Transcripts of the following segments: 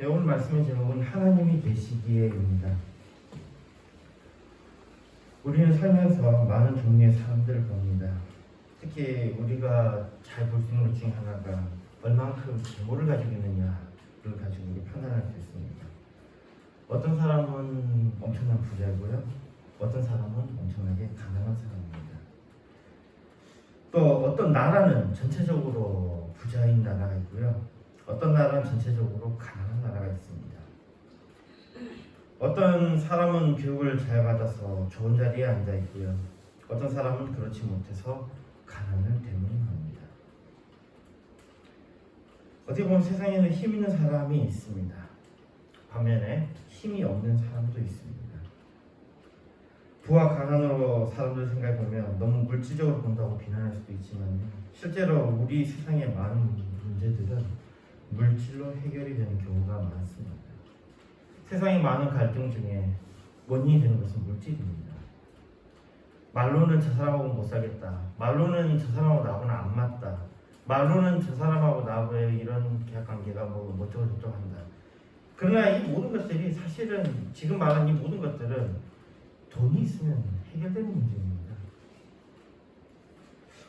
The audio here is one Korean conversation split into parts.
네, 오늘 말씀의 제목은 하나님이 계시기에입니다. 우리는 살면서 많은 종류의 사람들을 봅니다. 특히 우리가 잘 볼 수 있는 것 중에 하나가 얼만큼 재물을 가지고 있느냐를 가지고 우리 판단할 수 있습니다. 어떤 사람은 엄청난 부자고요. 어떤 사람은 엄청나게 가난한 사람입니다. 또 어떤 나라는 전체적으로 부자인 나라가 있고요. 어떤 나라는 전체적으로 가난한 나라가 있습니다. 어떤 사람은 교육을 잘 받아서 좋은 자리에 앉아 있고요. 어떤 사람은 그렇지 못해서 가난을 대면합니다. 어떻게 보면 세상에는 힘 있는 사람이 있습니다. 반면에 힘이 없는 사람도 있습니다. 부와 가난으로 사람들 생각해 보면 너무 물질적으로 본다고 비난할 수도 있지만 실제로 우리 세상의 많은 문제들은 물질로 해결이 되는 경우가 많습니다. 세상의 많은 갈등 중에 원인이 되는 것은 물질입니다. 말로는 저 사람하고 못 살겠다. 말로는 저 사람하고 나하고는 안 맞다. 말로는 저 사람하고 나하고의 이런 계약 관계가 뭐 어쩌고 저쩌고 한다. 그러나 이 모든 것들이 사실은 지금 말한 이 모든 것들은 돈이 있으면 해결되는 문제입니다.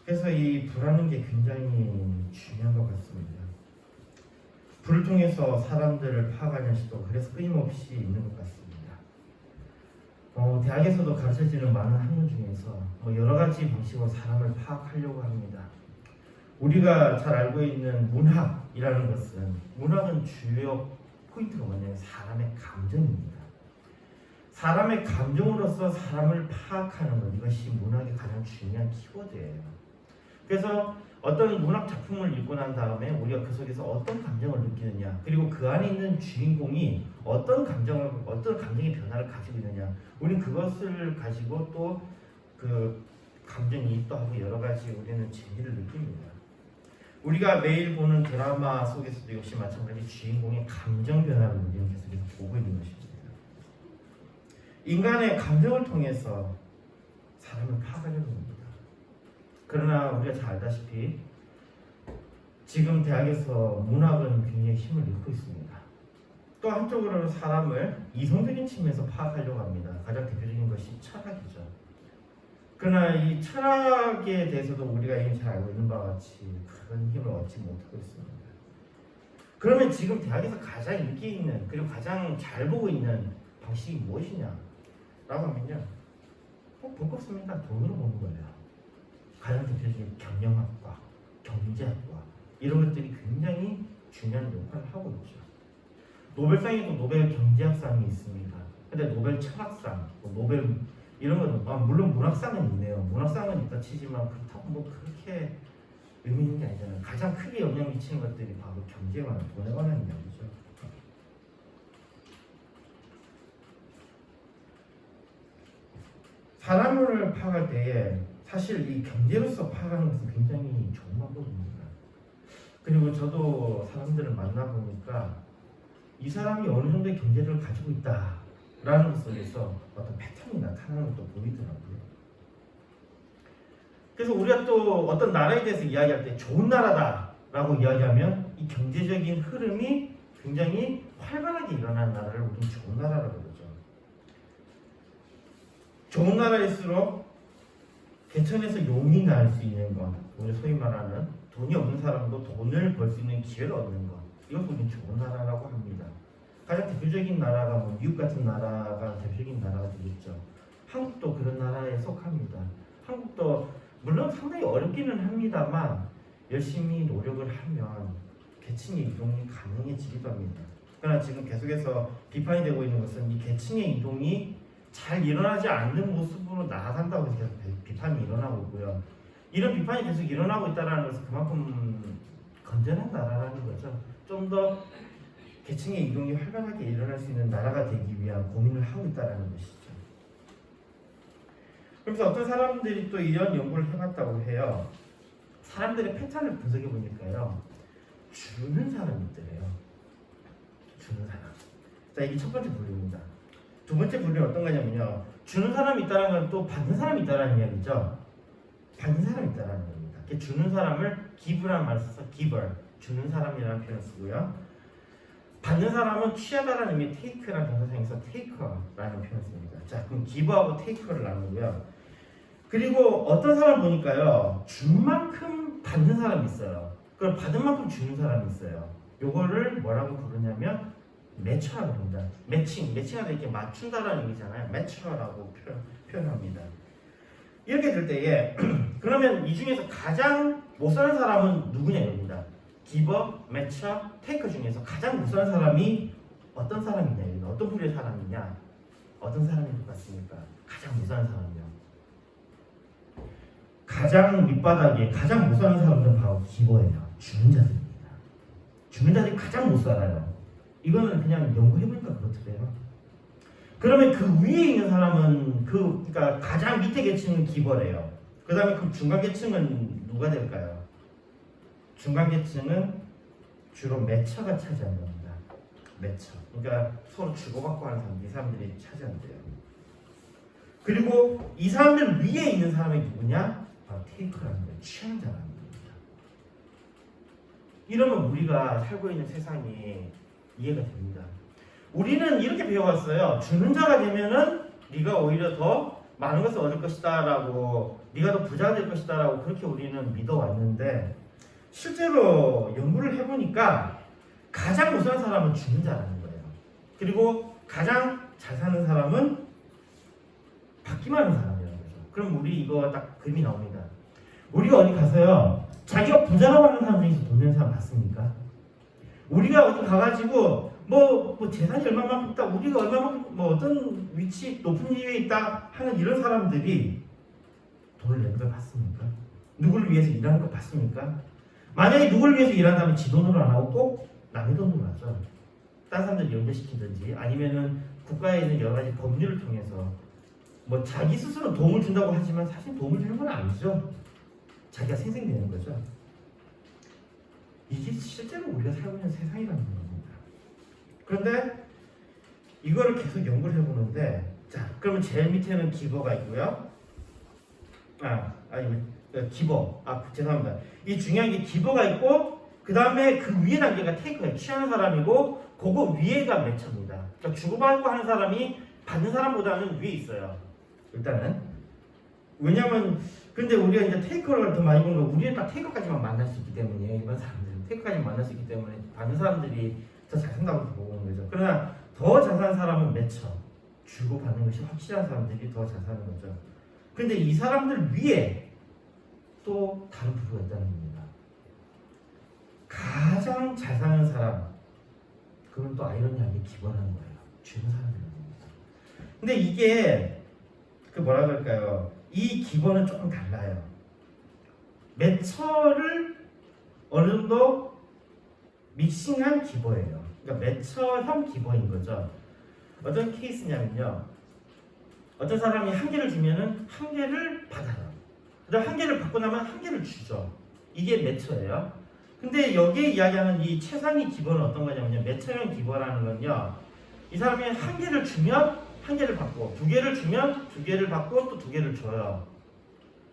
그래서 이 불하는 게 굉장히. 불을 통해서 사람들을 파악하는 시도 그래서 끊임없이 있는 것 같습니다. 어, 대학에서도 가르쳐지는 많은 학문 중에서 뭐 여러 가지 방식으로 사람을 파악하려고 합니다. 우리가 잘 알고 있는 문학이라는 것은 문학은 주요 포인트가 뭐냐면 사람의 감정입니다. 사람의 감정으로서 사람을 파악하는 것 이것이 문학의 가장 중요한 키워드예요. 그래서 어떤 문학 작품을 읽고 난 다음에 우리가 그 속에서 어떤 감정을 느끼느냐 그리고 그 안에 있는 주인공이 어떤 감정을 어떤 감정의 변화를 가지고 있느냐 우리는 그것을 가지고 또 그 감정이입도 하고 여러 가지 우리는 재미를 느낍니다. 우리가 매일 보는 드라마 속에서도 역시 마찬가지 주인공의 감정 변화를 우리는 계속해서 보고 있는 것입니다. 인간의 감정을 통해서 사람을 파악하려는 겁니다. 그러나 우리가 잘 알다시피 지금 대학에서 문학은 굉장히 힘을 잃고 있습니다. 또 한쪽으로는 사람을 이성적인 측면에서 파악하려고 합니다. 가장 대표적인 것이 철학이죠. 그러나 이 철학에 대해서도 우리가 이미 잘 알고 있는 바와 같이 그런 힘을 얻지 못하고 있습니다. 그러면 지금 대학에서 가장 인기 있는 그리고 가장 잘 보고 있는 방식이 무엇이냐? 라고 하면요. 뭐볼거 없습니다. 돈으로 보는 거예요. 가장 대표적인 경영학과, 경제학과 이런 것들이 굉장히 중요한 역할을 하고 있죠. 노벨상에도 노벨 경제학상이 있습니다. 근데 노벨 철학상, 뭐 노벨 이런 거는 아, 물론 문학상은 있네요. 문학상은 있다 치지만 그렇다고 뭐 그렇게 의미 있는 게 아니잖아요. 가장 크게 영향 미치는 것들이 바로 경제에 관한 돈에 관한 이야기죠. 사람을 파악할 때에 사실 이 경제로서 파악하는 것은 굉장히 좋은 방법입니다. 그리고 저도 사람들을 만나 보니까 이 사람이 어느 정도의 경제를 가지고 있다라는 것 속에서 어떤 패턴이 나타나는 것도 보이더라고요. 그래서 우리가 또 어떤 나라에 대해서 이야기할 때 좋은 나라다라고 이야기하면 이 경제적인 흐름이 굉장히 활발하게 일어나는 나라를 우리는 좋은 나라라고 그러죠. 좋은 나라일수록 개천에서 용이 날 수 있는 것, 우리 소위 말하는 돈이 없는 사람도 돈을 벌 수 있는 기회를 얻는 것, 이것도 우리 좋은 나라라고 합니다. 가장 대표적인 나라가 뭐 미국 같은 나라가 대표적인 나라가 되겠죠. 한국도 그런 나라에 속합니다. 한국도 물론 상당히 어렵기는 합니다만 열심히 노력을 하면 계층의 이동이 가능해지기도 합니다. 그러나 지금 계속해서 비판이 되고 있는 것은 이 계층의 이동이 잘 일어나지 않는 모습으로 나아간다고 계속 비- 비판이 일어나고 있고요. 이런 비판이 계속 일어나고 있다는 것은 그만큼 건전한 나라라는 거죠. 좀 더 계층의 이동이 활발하게 일어날 수 있는 나라가 되기 위한 고민을 하고 있다는 것이죠. 그래서 어떤 사람들이 또 이런 연구를 해봤다고 해요. 사람들의 패턴을 분석해 보니까요. 주는 사람이 있더래요. 주는 사람. 자, 이게 첫 번째 분류입니다. 두 번째 분류는 어떤 거냐면요. 주는 사람이 있다는 건 또 받는 사람이 있다는 이야기죠. 받는 사람이 있다는 겁니다. 주는 사람을 give라는 말을 써서 giver, 주는 사람이라는 표현을 쓰고요. 받는 사람은 취하다라는 의미 테이크라는 동사상에서 테이커라는 표현을 씁니다. 자, 그럼 기브하고 테이커를 나누고요. 그리고 어떤 사람 보니까요, 준 만큼 받는 사람이 있어요. 그걸 받은 만큼 주는 사람이 있어요. 요거를 뭐라고 부르냐면 부릅니다. 매칭, 매칭하다 이렇게 맞춘다라는 의미잖아요. 매처라고 표현, 표현합니다. 이렇게 될 때에 그러면 이 중에서 가장 못 사는 사람은 누구냐 이겁니다. 기버, 매처, 테이커 중에서 가장 못 사는 사람이 어떤 사람이냐 이거 어떤 부류의 사람이냐 어떤 사람인 것 같습니까? 가장 못 사는 사람이요. 가장 밑바닥에 가장 못 사는 사람은 바로 기버예요. 주는 자들입니다. 주는 자들이 가장 못 살아요. 이거는 그냥 연구해보니까 그렇더래요. 그러면 그 위에 있는 사람은 그 그러니까 가장 밑에 계층은 기버래요. 그다음에 그 중간 계층은 누가 될까요? 중간 계층은 주로 매처가 차지하는 겁니다. 매처. 그러니까 서로 주고받고 하는 사람, 이 사람들이 차지한대요. 그리고 이 사람들 위에 있는 사람이 누구냐? 바로 테이커라는 거예요. 취향자라는 겁니다. 이러면 우리가 살고 있는 세상이 이해가 됩니다. 우리는 이렇게 배워왔어요. 주는 자가 되면은 네가 오히려 더 많은 것을 얻을 것이다라고 네가 더 부자가 될 것이다라고 그렇게 우리는 믿어왔는데 실제로 연구를 해보니까 가장 못 사는 사람은 주는 자라는 거예요. 그리고 가장 잘 사는 사람은 받기만 하는 사람이라는 거죠. 그럼 우리 이거 딱 그림이 나옵니다. 우리가 어디 가서요, 자기가 부자라고 하는 사람 중에서 돈 내는 사람 봤습니까? 우리가 어디 가가지고 뭐, 뭐 재산이 얼마만큼 있다, 우리가 얼마만큼 뭐 어떤 위치 높은 위에 있다 하는 이런 사람들이 돈을 내는 걸 봤습니까? 누구를 위해서 일하는 걸 봤습니까? 만약에 누구를 위해서 일한다면 지 돈으로 안 하고 꼭 남의 돈으로 하죠. 다른 사람들 연결시키든지 아니면은 국가에 있는 여러 가지 법률을 통해서 뭐 자기 스스로 도움을 준다고 하지만 사실 도움을 주는 건 아니죠. 자기가 생생되는 거죠. 이게 실제로 우리가 살고 있는 세상이라는 겁니다. 그런데 이거를 계속 연구를 해보는데 자 그러면 제일 밑에는 기버가 있고요. 아 아니 어, 기버 아 죄송합니다. 이 중요한 게 기버가 있고 그 다음에 그 위에 단계가 테이커예요. 취하는 사람이고 그거 위에가 매처입니다. 그러니까 주고받고 하는 사람이 받는 사람보다는 위에 있어요. 일단은 왜냐면 근데 우리가 이제 테이커를 더 많이 보는 거 우리는 딱 테이커까지만 만날 수 있기 때문에 일반 사람들 수 있기 때문에 받는 사람들이 더 잘 산다고 보고 오는 거죠. 그러나 더 잘 사는 사람은 매처 주고 받는 것이 확실한 사람들이 더 잘 사는 거죠. 근데 이 사람들 위에 또 다른 부류가 있다는 겁니다. 가장 잘 사는 사람 그건 또 아이러니하게 기본하는 거예요. 주는 사람들입니다. 근데 이게 그 뭐라 그럴까요? 이 기본은 조금 달라요. 매처를 어느 정도 믹싱한 기버예요. 그러니까 매처형 기버인 거죠. 어떤 케이스냐면요. 어떤 사람이 한 개를 주면은 한 개를 받아요. 그다음 한 개를 받고 나면 한 개를 주죠. 이게 매처예요. 근데 여기에 이야기하는 이 최상위 기본은 어떤 거냐면요. 매처형 기본이라는 건요. 이 사람이 한 개를 주면 한 개를 받고 두 개를 주면 두 개를 받고 또 두 개를 줘요.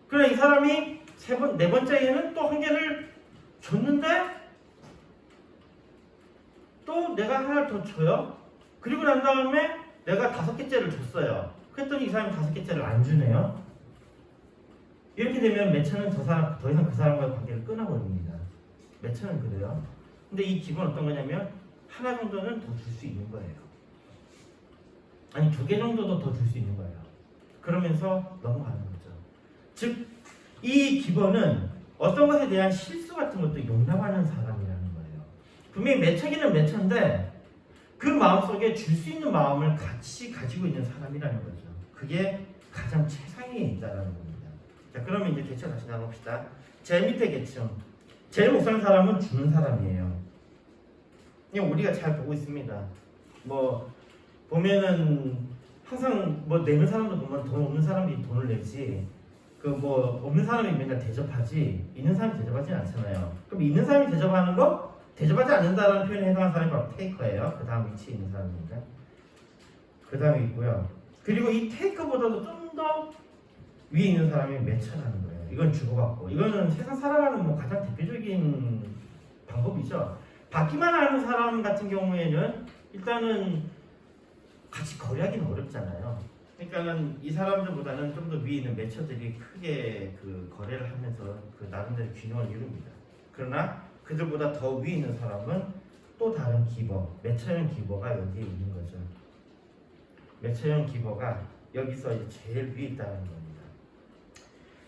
그래 이 사람이 세 번 네 번째에는 또 한 개를 줬는데 또 내가 하나를 더 줘요. 그리고 난 다음에 내가 다섯 개째를 줬어요. 그랬더니 이 사람이 다섯 개째를 안 주네요. 이렇게 되면 매처는 저 사람 더 이상 그 사람과의 관계를 끊어버립니다. 매처는 그래요. 근데 이 기본 어떤 거냐면 하나 정도는 더 줄 수 있는 거예요. 아니 두 개 정도도 더 줄 수 있는 거예요. 그러면서 넘어가는 거죠. 즉 이 기본은 어떤 것에 대한 실수 같은 것도 용납하는 사람이라는 거예요. 분명히 매처기는 매처인데 그 마음속에 줄 수 있는 마음을 같이 가지고 있는 사람이라는 거죠. 그게 가장 최상위에 있다는 겁니다. 자 그러면 이제 계층 다시 나눠봅시다. 제일 밑에 계층. 제일 못 사는 사람은 주는 사람이에요. 우리가 잘 보고 있습니다. 뭐 보면은 항상 뭐 내는 사람도 보면 돈 없는 사람이 돈을 내지 그 뭐 없는 사람이 맨날 대접하지 있는 사람이 대접하지 않잖아요. 그럼 있는 사람이 대접하는 거 대접하지 않는다는 표현에 해당하는 사람이 바로 테이커예요. 그 다음 위치에 있는 사람입니다. 그 다음에 있고요. 그리고 이 테이커보다도 좀 더 위에 있는 사람이 매처라는 거예요. 이건 주고받고 이거는 세상 살아가는 뭐 가장 대표적인 방법이죠. 받기만 하는 사람 같은 경우에는 일단은 같이 거래하기는 어렵잖아요. 그러니까는 이 사람들보다는 좀 더 위에 있는 매처들이 크게 그 거래를 하면서 그 나름대로 균형을 이룹니다. 그러나 그들보다 더 위에 있는 사람은 또 다른 기버, 매처형 기버가 여기에 있는 거죠. 매처형 기버가 여기서 이제 제일 위에 있다는 겁니다.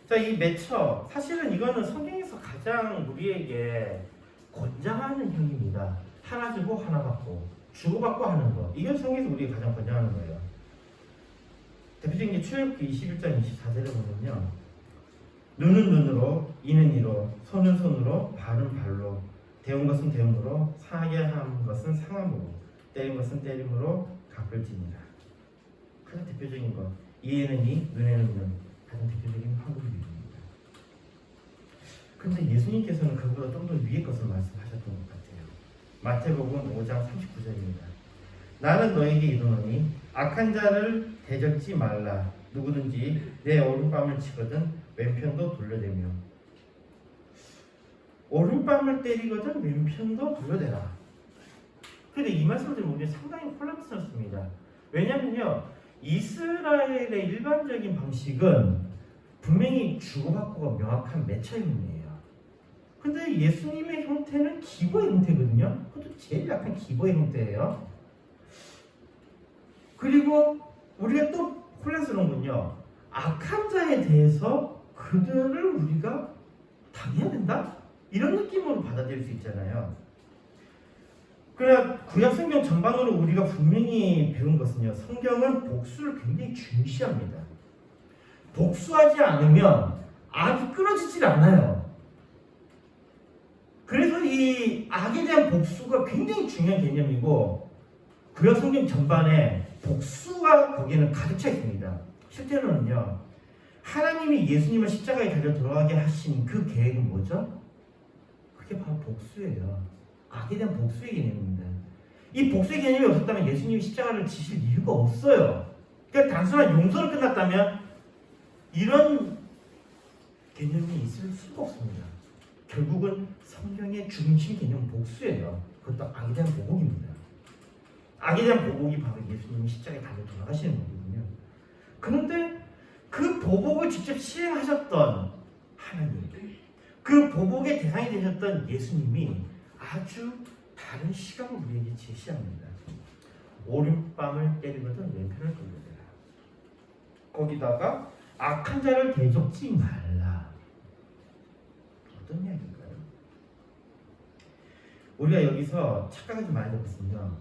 자, 이 매처 사실은 이거는 성경에서 가장 우리에게 권장하는 형입니다. 하나 주고 하나 받고 주고받고 하는 거. 이게 성경에서 우리가 가장 권장하는 거예요. 대표적인 게 출애굽기 21장 24절에 보면요. 눈은 눈으로, 이는 이로, 손은 손으로, 발은 발로, 데운 것은 상하게 한 것은 상함으로, 때린 것은 때림으로 갚을지니라. 가장 대표적인 거. 이에는 이, 눈에는 눈. 가장 대표적인 유입니다. 근데 예수님께서는 그보다 좀 더 위의 것을 말씀하셨던 것 같아요. 마태복음 5장 39절입니다. 나는 너에게 이르노니 악한 자를 대적지 말라. 누구든지 내 오른밤을 치거든 왼편도 돌려대며 오른밤을 때리거든 왼편도 돌려대라. 근데 이 말씀을 들으면 우리 상당히 혼란스럽습니다. 왜냐면요 이스라엘의 일반적인 방식은 분명히 주고받고가 명확한 매처형이에요. 근데 예수님의 형태는 기보의 형태거든요. 그것도 제일 약한 기보의 형태예요. 그리고 우리가 또 혼란스러운 건요. 악한 자에 대해서 그들을 우리가 당해야 된다? 이런 느낌으로 받아들일 수 있잖아요. 그러나 구약 성경 전반으로 우리가 분명히 배운 것은요. 성경은 복수를 굉장히 중시합니다. 복수하지 않으면 악이 끊어지질 않아요. 그래서 이 악에 대한 복수가 굉장히 중요한 개념이고 구약 성경 전반에 복수가 거기에는 가득 차 있습니다. 실제로는요. 하나님이 예수님을 십자가에 달려 돌아가게 하신 그 계획은 뭐죠? 그게 바로 복수예요. 악에 대한 복수의 개념입니다. 이 복수의 개념이 없었다면 예수님이 십자가를 지실 이유가 없어요. 그러니까 단순한 용서로 끝났다면 이런 개념이 있을 수가 없습니다. 결국은 성경의 중심 개념 복수예요. 그것도 악에 대한 보복입니다. 악에 대한 보복이 바로 예수님이 십자가에 달려 돌아가시는 거거든요. 그런데 그 보복을 직접 시행하셨던 하나님, 그 보복의 대상이 되셨던 예수님이 아주 다른 시각을 우리에게 제시합니다. 오른밤을 때리거든 왼편을 돌려대라. 거기다가 악한 자를 대적지 말라. 어떤 이야기인가요? 우리가 여기서 착각하지 말아야 될 것은요.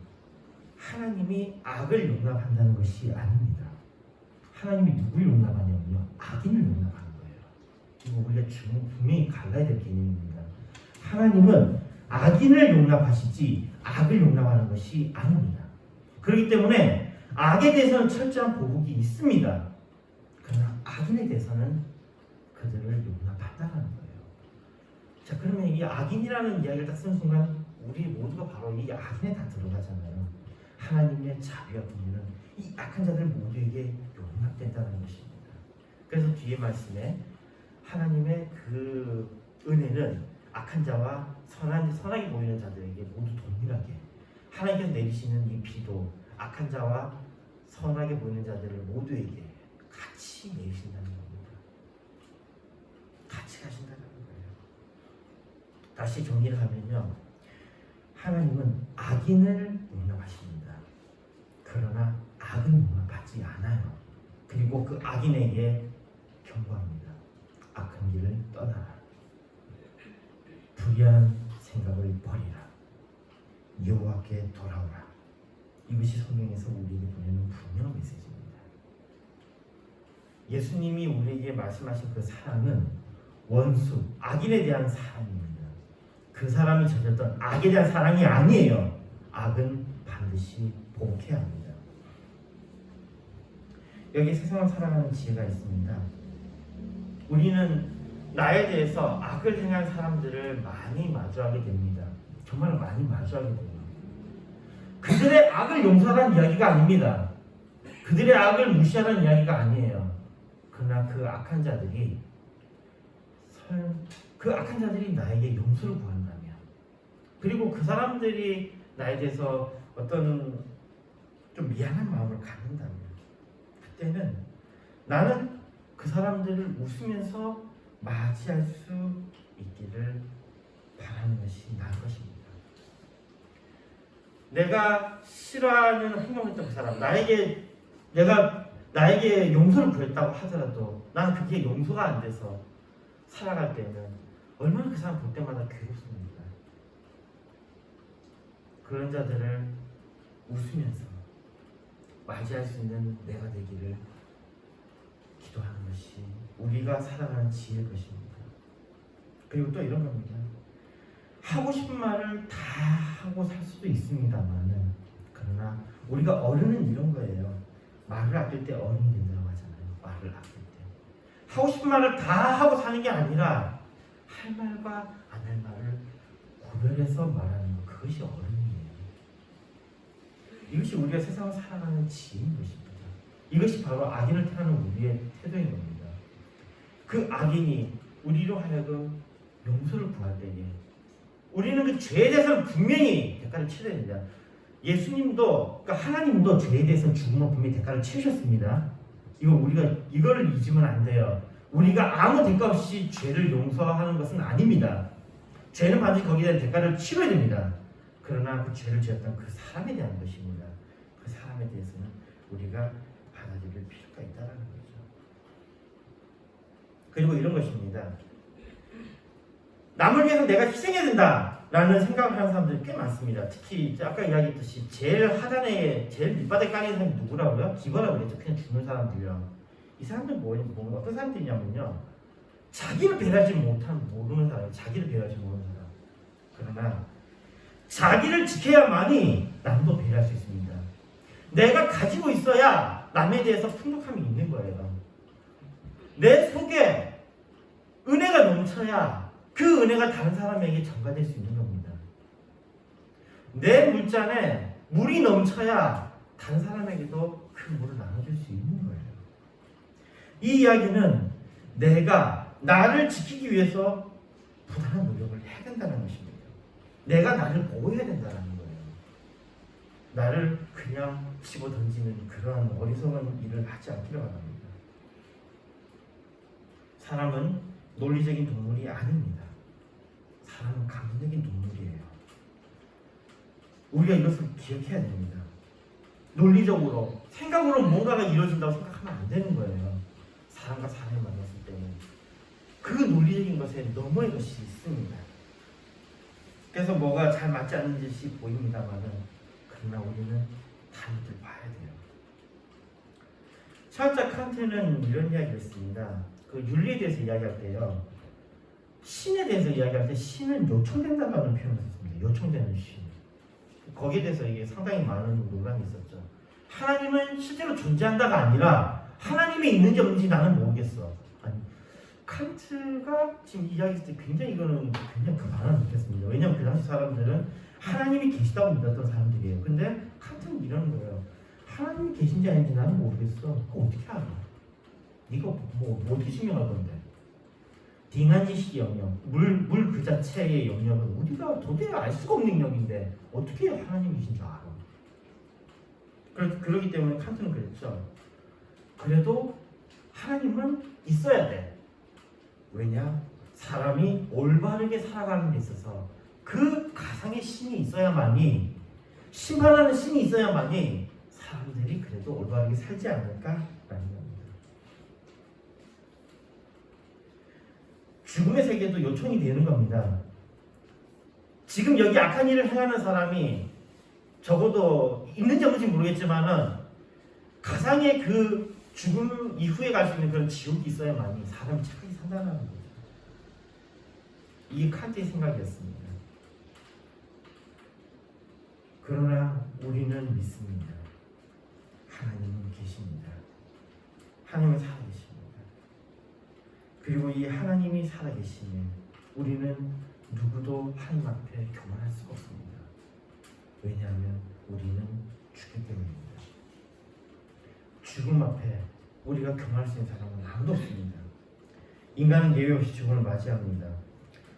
하나님이 악을 용납한다는 것이 아닙니다. 하나님이 누굴 용납하냐면요. 악인을 용납하는 거예요. 이거 우리가 중- 분명히 갈라야 될 개념입니다. 하나님은 악인을 용납하시지 악을 용납하는 것이 아닙니다. 그렇기 때문에 악에 대해서는 철저한 보복이 있습니다. 그러나 악인에 대해서는 그들을 용납한다는 거예요. 자 그러면 이 악인이라는 이야기를 딱 쓰는 순간 우리 모두가 바로 이 악인에 다 들어가잖아요. 하나님의 자비와 분유는 이 악한 자들 모두에게 용납된다는 것입니다. 그래서 뒤에 말씀에 하나님의 그 은혜는 악한 자와 선한 선하게 보이는 자들에게 모두 동일하게 하나님께서 내리시는 이 비도 악한 자와 선하게 보이는 자들을 모두에게 같이 내리신다는 겁니다. 같이 가신다는 거예요. 다시 정리를 하면요. 하나님은 악인을 용납하십니다. 그러나 악은 용납하지 않아요. 그리고 그 악인에게 경고합니다. 악한 길을 떠나라. 불의한 생각을 버리라. 여호와께 돌아오라. 이것이 성경에서 우리에게 보내는 분명한 메시지입니다. 예수님이 우리에게 말씀하신 그 사랑은 원수, 악인에 대한 사랑입니다. 그 사람이 저졌던 악에 대한 사랑이 아니에요. 악은 반드시 복해야 합니다. 여기 세상을 살아가는 지혜가 있습니다. 우리는 나에 대해서 악을 행한 사람들을 많이 마주하게 됩니다. 정말 많이 마주하게 돼요. 그들의 악을 용서하는 이야기가 아닙니다. 그들의 악을 무시하는 이야기가 아니에요. 그러나 그 악한 자들이 설, 그 악한 자들이 나에게 용서를 구한다면 그리고 그 사람들이 나에 대해서 어떤 좀 미안한 마음을 갖는다면 그 때는 나는 그 사람들을 웃으면서 맞이할 수 있기를 바라는 것이 나을 것입니다. 내가 싫어하는 행동을 했던 그 사람, 나에게 내가 나에게 용서를 구했다고 하더라도 나는 그게 용서가 안 돼서 살아갈 때는 얼마나 그 사람 볼 때마다 괴롭습니까? 그런 자들을 웃으면서 맞이할 수 있는 내가 되기를 기도하는 것이 우리가 살아가는 지혜일 것입니다. 그리고 또 이런 겁니다. 하고 싶은 말을 다 하고 살 수도 있습니다만은 그러나 우리가 어른은 이런 거예요. 말을 아낄 때 어른이 된다고 하잖아요. 말을 아낄 때 하고 싶은 말을 다 하고 사는 게 아니라 할 말과 안 할 말을 구별해서 말하는 것 그것이 어른 이것이 우리가 세상을 살아가는 지혜인 것입니다. 이것이 바로 악인을 택하는 우리의 태도인 겁니다. 그 악인이 우리로 하여금 용서를 때에 우리는 그 죄에 대해서는 분명히 대가를 치러야 됩니다. 예수님도 그러니까 하나님도 죄에 대해서 죽음을 분명히 대가를 치르셨습니다. 이거 우리가 이거를 잊으면 안 돼요. 우리가 아무 대가 없이 죄를 용서하는 것은 아닙니다. 죄는 반드시 거기에 대한 대가를 치러야 됩니다. 그러나 그 죄를 지었던 그 사람에 대한 것입니다. 그 사람에 대해서는 우리가 받아들일 필요가 있다는 거죠. 그리고 이런 것입니다. 남을 위해서 내가 희생해야 된다라는 생각을 하는 사람들이 꽤 많습니다. 특히 아까 이야기했듯이 제일 하단에 제일 밑바닥에 깔린 사람이 누구라고요? 기거라고 그랬죠. 그냥 죽는 사람들이요. 이 사람들 뭐, 뭐 어떤 사람들이냐면요. 자기를 배려하지 못하는 모르는 사람, 자기를 배려하지 모르는 사람. 그러나 자기를 지켜야만이 남도 배려할 수 있습니다. 내가 가지고 있어야 남에 대해서 풍족함이 있는 거예요. 내 속에 은혜가 넘쳐야 그 은혜가 다른 사람에게 전가될 수 있는 겁니다. 내 물잔에 물이 넘쳐야 다른 사람에게도 그 물을 나눠줄 수 있는 거예요. 이 이야기는 내가 나를 지키기 위해서 부단한 노력을 해야 된다는 것입니다. 내가 나를 보호해야 된다는 거예요. 나를 그냥 집어 던지는 그러한 어리석은 일을 하지 않기를 바랍니다. 사람은 논리적인 동물이 아닙니다. 사람은 감정적인 동물이에요. 우리가 이것을 기억해야 됩니다. 논리적으로 생각으로 뭔가가 이루어진다고 생각하면 안 되는 거예요. 사람과 사람이 만났을 때는 그 논리적인 것에 너머의 것이 있습니다. 그래서 뭐가 잘 맞지 않는 짓이 보입니다만은 그러나 우리는 다른들 봐야 돼요. 철자 칸트는 이런 이야기를 했습니다. 그 윤리에 대해서 이야기할 때요. 신에 대해서 이야기할 때 신은 요청된다는 표현을 썼습니다. 요청되는 신. 거기에 대해서 이게 상당히 많은 논란이 있었죠. 하나님은 실제로 존재한다가 아니라 하나님이 있는지 없는지 나는 모르겠어. 칸트가 지금 이야기했을 때 굉장히 이거는 굉장히 그 반응을 느꼈습니다. 왜냐하면 그 당시 사람들은 하나님이 계시다고 믿었던 사람들이에요. 근데 칸트는 이러는 거예요. 하나님이 계신지 아닌지 나는 모르겠어. 어떻게 알아? 네가 뭐, 뭐 어떻게 증명할 건데? 딩한지식 영역, 물, 물 그 자체의 영역은 우리가 도저히 알 수가 없는 영역인데 어떻게 하나님이신 줄 알아? 그러, 그러기 때문에 칸트는 그랬죠. 그래도 하나님은 있어야 돼. 왜냐? 사람이 올바르게 살아가는 데 있어서 그 가상의 신이 있어야만이 심판하는 신이 있어야만이 사람들이 그래도 올바르게 살지 않을까라는 겁니다. 죽음의 세계도 요청이 되는 겁니다. 지금 여기 악한 일을 행하는 사람이 적어도 있는지 없는지 모르겠지만은 가상의 그 죽음 이후에 갈 수 있는 그런 지옥이 있어야만이 사람이 착하게 산다는 거죠. 칸트의 생각이었습니다. 그러나 우리는 믿습니다. 하나님은 계십니다. 하나님은 살아계십니다. 그리고 이 하나님이 살아계시면 우리는 누구도 하나님 앞에 교만할 수가 없습니다. 왜냐하면 우리는 죽기 때문입니다. 죽음 앞에 우리가 교만할 수 있는 사람은 아무도 없습니다. 인간은 예외 없이 죽음을 맞이합니다.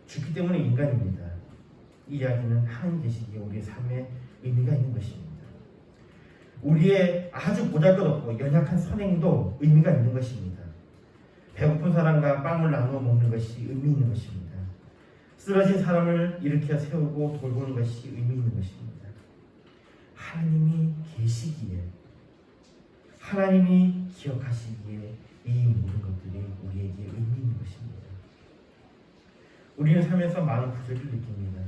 죽기 때문에 인간입니다. 이야기는 하나님 계시기에 우리의 삶에 의미가 있는 것입니다. 우리의 아주 보잘것없고 연약한 선행도 의미가 있는 것입니다. 배고픈 사람과 빵을 나누어 먹는 것이 의미 있는 것입니다. 쓰러진 사람을 일으켜 세우고 돌보는 것이 의미 있는 것입니다. 하나님이 계시기에 하나님이 기억하시기에 이 모든 것들이 우리에게 의미 있는 것입니다. 우리는 삶에서 많은 부족을 느낍니다.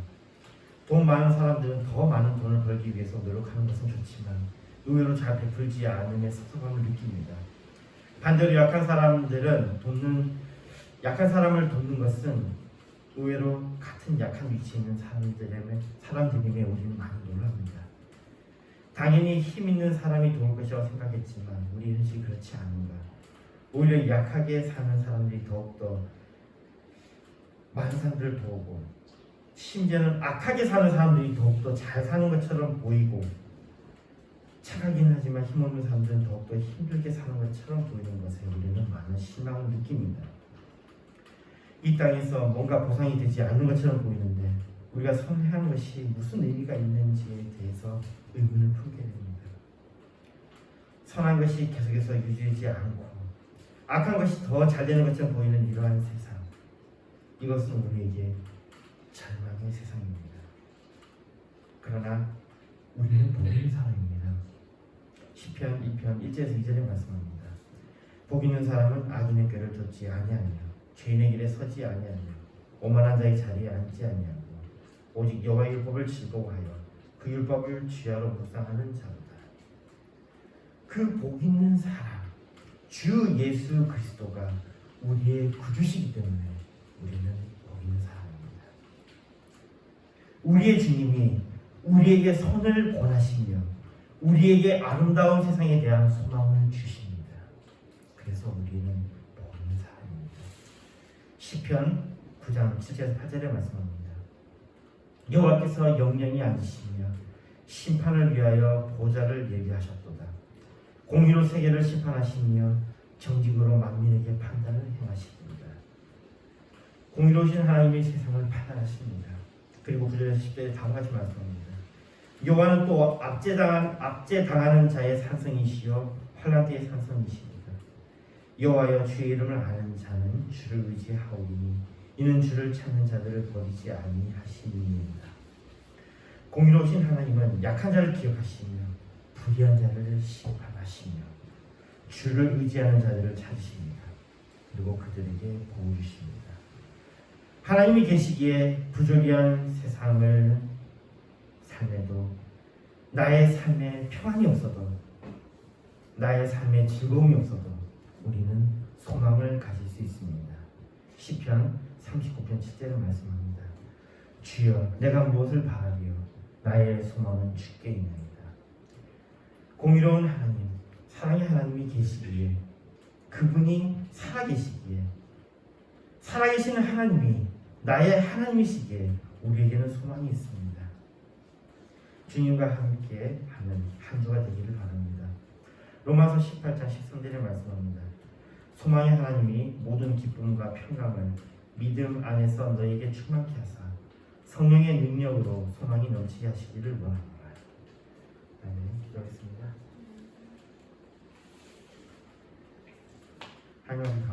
돈 많은 사람들은 더 많은 돈을 벌기 위해서 노력하는 것은 좋지만 의외로 잘 베풀지 않음에 섭섭함을 느낍니다. 반대로 약한 사람들은 돕는 약한 사람을 돕는 것은 의외로 같은 약한 위치에 있는 사람들에게 사람들임에 우리는 많이 놀랍니다. 당연히 힘 있는 사람이 도울 것이라고 생각했지만 우리 현실이 그렇지 않은가. 오히려 약하게 사는 사람들이 더욱더 많은 사람들을 도우고 심지어는 악하게 사는 사람들이 더욱더 잘 사는 것처럼 보이고 착하긴 하지만 힘없는 사람들은 더욱더 힘들게 사는 것처럼 보이는 것에 우리는 많은 실망을 느낍니다. 이 땅에서 뭔가 보상이 되지 않는 것처럼 보이는데 우리가 선행하는 것이 무슨 의미가 있는지에 대해서 의문을 품게 됩니다. 선한 것이 계속해서 유지되지 않고 악한 것이 더 잘 되는 것처럼 보이는 이러한 세상 이것은 우리에게 절망의 세상입니다. 그러나 우리는 복인 사람입니다. 시편 2편 1절에서 2절에 말씀합니다. 복 있는 사람은 악인의 꾀를 좇지 아니하며 죄인의 길에 서지 아니하며 오만한 자의 자리에 앉지 아니하고 오직 여호와의 율법을 즐거워하여 그 율법을 주야로 묵상하는 자로다. 그 복 있는 사람 주 예수 그리스도가 우리의 구주시기 때문에 우리는 복 있는 사람입니다. 우리의 주님이 우리에게 선을 권하시며 우리에게 아름다운 세상에 대한 소망을 주십니다. 그래서 우리는 복 있는 사람입니다. 시편 9장 7절에서 8절에 말씀합니다. 여호와께서 영영이 앉으시며 심판을 위하여 보좌를 예비하셨도다. 공의로 세계를 심판하시며 정직으로 만민에게 판단을 행하십니다. 공의로우신 하나님이 세상을 판단하십니다. 그리고 9절에서 10절에 다음과 같이 말씀합니다. 여호와는 또 압제당한 압제당하는 자의 산성이시요 환란 때의 산성이십니다. 여호와여 주의 이름을 아는 자는 주를 의지하오니 이는 주를 찾는 자들을 버리지 아니하시니이다. 공의로우신 하나님은 약한 자를 기억하시며 불의한 자를 심판 하시며 주를 의지하는 자들을 찾으십니다. 그리고 그들에게 복을 주십니다. 하나님이 계시기에 부조리한 세상을 삶에도 나의 삶에 평안이 없어도 나의 삶에 즐거움이 없어도 우리는 소망을 가질 수 있습니다. 시편 39편 7절에 말씀합니다. 주여 내가 무엇을 바라리요 나의 소망은 주께 있나이다. 공의로운 하나님 사랑의 하나님이 계시기에 그분이 살아계시기에 살아계시는 하나님이 나의 하나님이시기에 우리에게는 소망이 있습니다. 주님과 함께 하는 한 주가 되기를 바랍니다. 로마서 18장 13절에 말씀합니다. 소망의 하나님이 모든 기쁨과 평강을 믿음 안에서 너에게 충만케 하사 성령의 능력으로 소망이 넘치게 하시기를 원합니다. 아멘. 기도하겠습니다. 하나님